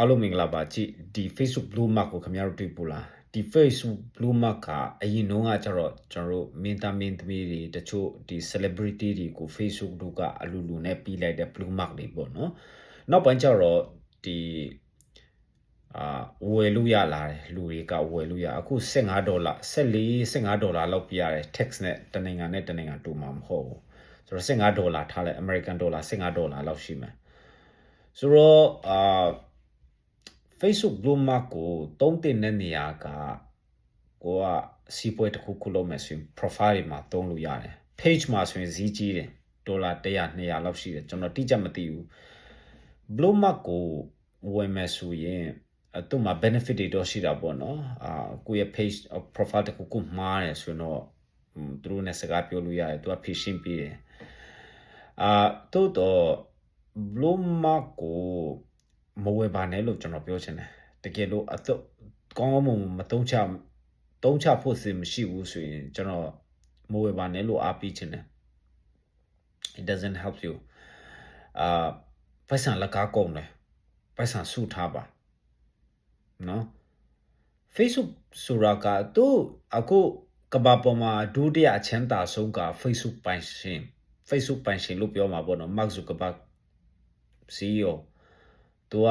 အားလုံးမင်္ဂလာပါကြည့်ဒီ Facebook Blue Mark ကိုခင်ဗျားတို့တွေ့ပူလားဒီ Facebook Blue Mark ကအရင်တုန်းကကျတော့ကျွန်တော်တို့မင်းသားမင်းသမီးတွေတချို့ဒီ celebrity တွေကို Facebook တို့ကအလူလူနဲ့ပြီးလိုက်တဲ့ Blue Mark တွေပေါ့နော်နောက်ပိုင်းကျတော့ဒီအာဝယ်လို့ရလာတယ်လူတွေကဝယ်လို့ရအခု15ဒေါ်လာ14 15ဒေါ်လာလောက်ပြရတယ် tax နဲ့တနိုင်ငံနဲ့တနိုင်ငံတူမှာမဟုတ်ဘူးဆိုတော့15ဒေါ်လာထားလိုက် American dollar 15ဒေါ်လာလောက်ရှိမယ်ဆိုတော့အာ Facebook Blue Mark ကိုတုံးတင်တဲ့နေရာကကိုကစီးပွားတစ်ခုခုလုပ်မယ်ဆိုရင် profile တွေမှာတုံးလို့ရတယ် page မှာဆိုရင်ဈေးကြီးတယ်ဒေါ်လာ100 200လောက်ရှိတယ်ကျွန်တော်တိကျမသိဘူး Blue Mark ကိုဝယ်မယ်ဆိုရင်အဲ့သူ့မှာ benefit တွေတော့ရှိတာပေါ့နော်အာကိုယ့်ရဲ့ page profile တစ်ခုခုမှားတယ်ဆိုရင်တော့ဟွန်းသူတို့နဲ့စကားပြောလို့ရတယ်သူက phishing ပေးတယ်အာတိုးတော့ Blue Mark ကို မဝယ်ပါနဲ့လို့ကျွန်တော်ပြောချင်တယ်တကယ်လို့အတော့ကောင်းကောင်းမွန်မွန်မတုံးချတုံးချဖို့စင်မရှိဘူးဆိုရင်ကျွန်တော်မဝယ်ပါနဲ့လို့အားပေးချင်တယ် it doesn't help you အာပိုက်ဆံလက်ကားကုန်တယ်ပိုက်ဆံစုထားပါနော် Facebook ဆိုတာကသူအခုကဘာပေါ်မှာဒုတိယအချမ်းသာဆုံးက Facebook ပိုင်ရှင် Facebook ပိုင်ရှင်လို့ပြောမှာပေါ့နော် Mark Zuckerberg CEO သူက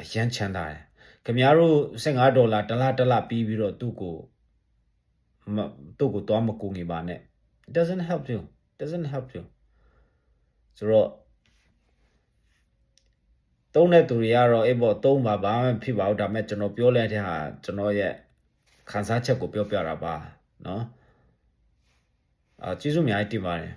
အရန်ချမ်းသာတယ်ခင်ဗျားတို့15ဒေါ်လာတစ်လတစ်လပြီးပြီးတော့သူ့ကိုမသူ့ကိုသွားမကူငေပါနဲ့ it doesn't help you doesn't help you ဆိုတော့တုံးတဲ့သူတွေကတော့အေးပေါ့တုံးပါဘာမှမဖြစ်ပါဘူးဒါပေမဲ့ကျွန်တော်ပြောလိုက်တဲ့ဟာကျွန်တော်ရဲ့ခန်းစားချက်ကိုပြောပြတာပါเนาะအာကျေးဇူးအများကြီးတင်ပါတယ်